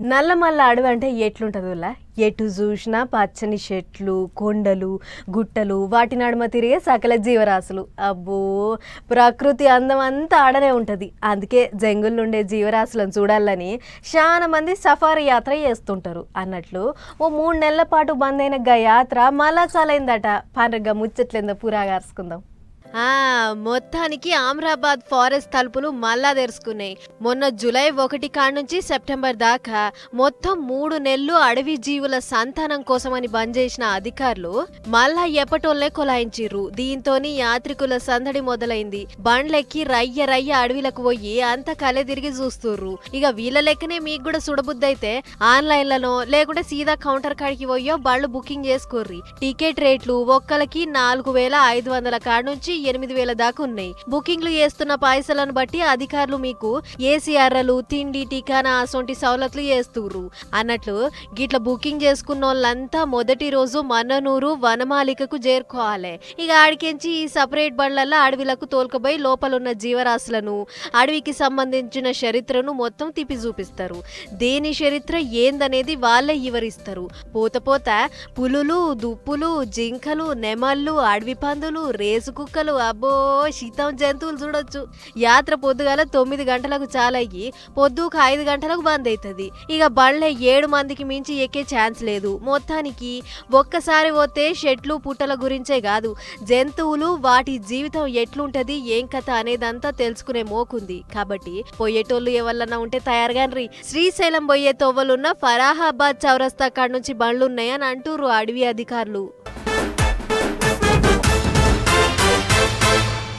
నల్లమల్ల అడవి అంటే ఎట్లుంటుందిలా ఎటు చూసినా పచ్చని చెట్లు కొండలు గుట్టలు వాటి నడుమ తిరిగే సకల జీవరాశులు. అబ్బో! ప్రకృతి అందం అంతా ఆడనే ఉంటుంది. అందుకే జంగుల్లో ఉండే జీవరాశులను చూడాలని చాలా మంది సఫారీ యాత్ర చేస్తుంటారు. అన్నట్లు ఓ మూడు నెలల పాటు బంద్ అయిన గా యాత్ర మళ్ళా చాలైందట. పండుగ ముచ్చట్లేందో పురాగార్చుకుందాం. మొత్తానికి ఆమ్రాబాద్ ఫారెస్ట్ తలుపులు మళ్ళా తెరుచుకున్నాయి. మొన్న జూలై ఒకటి కాడ నుంచి సెప్టెంబర్ దాకా మొత్తం మూడు నెలలు అడవి జీవుల సంతానం కోసమని బంద్ చేసిన అధికారులు మళ్ళా ఎప్పటోళ్ళే కొలాయించిర్రు. దీంతోని యాత్రికుల సందడి మొదలైంది. బండ్లెక్కి రయ్య రయ్య అడవిలకు పోయి అంత కలే తిరిగి చూస్తుర్రు. ఇక వీళ్ళ లెక్కనే మీకు కూడా సుడబుద్ధి అయితే ఆన్లైన్లనో లేకుంటే సీదా కౌంటర్ కాడికి పోయో బళ్ళు బుకింగ్ చేసుకోర్రి. టికెట్ రేట్లు ఒక్కలకి నాలుగు వేల ఐదు వందల కాడ నుంచి ఎనిమిది వేల దాకా ఉన్నాయి. బుకింగ్లు చేస్తున్న పాయసాలను బట్టి అధికారులు మీకు ఏసీఆర్లు తిండి టికానా అసొంటి సవలతులు చేస్తుర్రు. అన్నట్లు గిట్ల బుకింగ్ చేసుకున్న వాళ్ళంతా మొదటి రోజు మన్ననూరు వనమాలికకు చేరుకోవాలి. ఇక ఆడికెంచి ఈ సపరేట్ బండ్లలో అడవిలకు తోలుకపోయి లోపలున్న జీవరాశులను అడవికి సంబంధించిన చరిత్రను మొత్తం తిప్పి చూపిస్తారు. దేని చరిత్ర ఏందనేది వాళ్ళే వివరిస్తారు. పోత పోత పులులు దుప్పులు జింకలు నెమళ్ళు అడవి పందులు రేసు కుక్కలు అబ్బో శీతం జంతువులు చూడొచ్చు. యాత్ర పొద్దుగాల తొమ్మిది గంటలకు చాలయ్యి పొద్దుకు ఐదు గంటలకు బంద్ అవుతుంది ఇక బండ్లే ఏడు మందికి మించి ఎక్కే ఛాన్స్ లేదు. మొత్తానికి ఒక్కసారి పోతే షెట్లు పుట్టల గురించే కాదు. జంతువులు వాటి జీవితం ఎట్లుంటది ఏం కథ అనేదంతా తెలుసుకునే మోకుంది. కాబట్టి పోయేటోళ్ళు ఎవరన్నా ఉంటే తయారుగాన్రి. శ్రీశైలం పోయే తొవ్వలున్న ఫరాహాబాద్ చౌరస్తా కాడ నుంచి బండ్లున్నాయని అంటూరు అడవి అధికారులు.